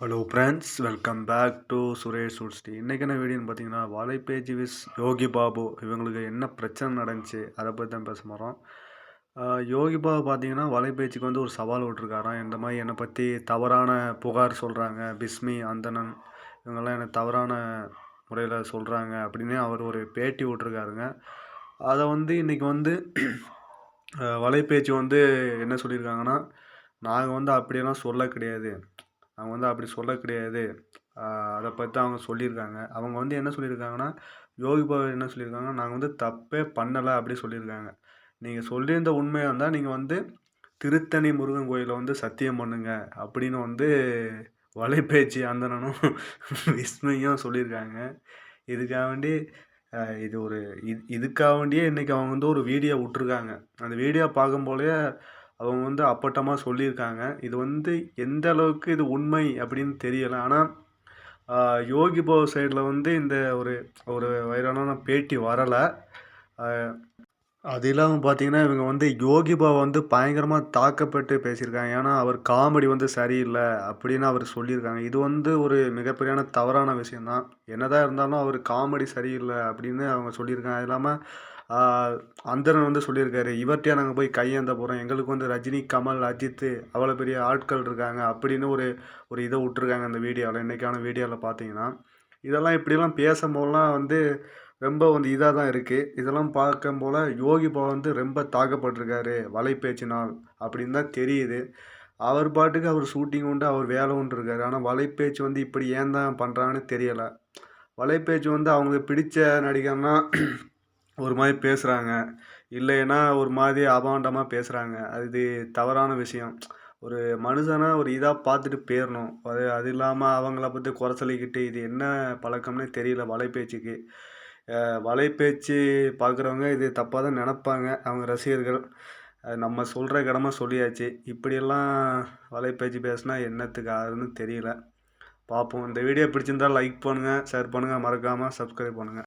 Hello friends welcome back to Suresh சுட்ஸ்டி இன்றைக்கான வீடியோன்னு பார்த்தீங்கன்னா வாழைப்பேஜி விஸ் யோகி பாபு. இவங்களுக்கு என்ன பிரச்சனை நடந்துச்சு அதை பற்றி தான் பேச போகிறோம் யோகி பாபு பார்த்தீங்கன்னா வலைபேச்சுக்கு வந்து ஒரு சவால் விட்ருக்காராம் இந்த மாதிரி என்னை பற்றி தவறான புகார் சொல்கிறாங்க பிஸ்மி அந்தனன் இவங்கெல்லாம் என்னை தவறான முறையில் சொல்கிறாங்க அப்படின்னு அவர் ஒரு பேட்டி விட்ருக்காருங்க அதை வந்து இன்றைக்கி வந்து வலைபேச்சு வந்து என்ன சொல்லியிருக்காங்கன்னா நாங்கள் வந்து அப்படியெல்லாம் சொல்ல கிடையாது. அவங்க வந்து அப்படி சொல்ல கிடையாது. அதை பற்றி அவங்க சொல்லியிருக்காங்க. அவங்க வந்து என்ன சொல்லியிருக்காங்கன்னா யோகி பாபா என்ன சொல்லியிருக்காங்கன்னா நாங்கள் வந்து தப்பே பண்ணலை அப்படி சொல்லியிருக்காங்க. நீங்கள் சொல்லியிருந்த உண்மையாக இருந்தால் நீங்கள் வந்து திருத்தணி முருகன் கோயிலில் வந்து சத்தியம் பண்ணுங்க அப்படின்னு வந்து வலைபேச்சு அந்தனனும் விஸ்மையும் சொல்லியிருக்காங்க. இதுக்காக வேண்டி இது ஒரு இது இதுக்காக வேண்டியே இன்றைக்கி அவங்க வந்து ஒரு வீடியோ விட்ருக்காங்க அந்த வீடியோ பார்க்கும்போலே அவங்க வந்து அப்பட்டமாக சொல்லியிருக்காங்க. இது வந்து எந்த அளவுக்கு இது உண்மை அப்படின்னு தெரியலை. ஆனால் யோகி பாபு சைடில் வந்து இந்த ஒரு ஒரு வைரலான பேட்டி வரலை. அது இல்லாமல் பார்த்தீங்கன்னா இவங்க வந்து யோகி பாபா வந்து பயங்கரமாக தாக்கப்பட்டு பேசியிருக்காங்க. ஏன்னா அவர் காமெடி வந்து சரியில்லை அப்படின்னு அவர் சொல்லியிருக்காங்க. இது வந்து ஒரு மிகப்பெரியான தவறான விஷயந்தான் என்னதான் இருந்தாலும் அவர் காமெடி சரியில்லை அப்படின்னு அவங்க சொல்லியிருக்காங்க. அது இல்லாமல் அந்தரன் வந்து சொல்லியிருக்காரு இவர்கிட்டயே நாங்கள் போய் கையேந்த போகிறோம் எங்களுக்கு வந்து ரஜினி கமல் அஜித் அவ்வளோ பெரிய ஆட்கள் இருக்காங்க அப்படின்னு ஒரு ஒரு இதை விட்ருக்காங்க அந்த வீடியோவில். இன்றைக்கான வீடியோவில் பார்த்தீங்கன்னா இதெல்லாம் இப்படிலாம் பேசும்போதெல்லாம் வந்து ரொம்ப வந்து இதாக தான் இருக்குது இதெல்லாம் பார்க்கும் போல் யோகி பா வந்து ரொம்ப தாக்கப்பட்டிருக்காரு வலைப்பேச்சினால் அப்படின்னு தான் தெரியுது. அவர் பாட்டுக்கு அவர் ஷூட்டிங் உண்டு அவர் வேலை உண்டு இருக்காரு. ஆனால் வலைப்பேச்சு வந்து இப்படி ஏன் தான் பண்ணுறாங்கன்னு தெரியலை. வலைப்பேச்சு வந்து அவங்க பிடிச்ச நடிகர்னா ஒரு மாதிரி பேசுகிறாங்க இல்லைன்னா ஒரு மாதிரி அபாண்டமாக பேசுகிறாங்க அது தவறான விஷயம். ஒரு மனுஷனை ஒரு இதாக பார்த்துட்டு போயிடணும் அது அது இல்லாமல் அவங்கள பற்றி குறை சொல்லிக்கிட்டு இது என்ன பழக்கம்னே தெரியல வலைபேச்சுக்கு. வலைபேச்சு பார்க்குறவங்க இது தப்பாக தான் நினப்பாங்க அவங்க ரசிகர்கள். நம்ம சொல்கிற கடமை சொல்லியாச்சு. இப்படியெல்லாம் வலைபேச்சு பேசுனா என்னத்துக்கு ஆகுதுன்னு தெரியல. பார்ப்போம். இந்த வீடியோ பிடிச்சிருந்தால் லைக் பண்ணுங்கள் ஷேர் பண்ணுங்கள் மறக்காமல் சப்ஸ்கிரைப் பண்ணுங்கள்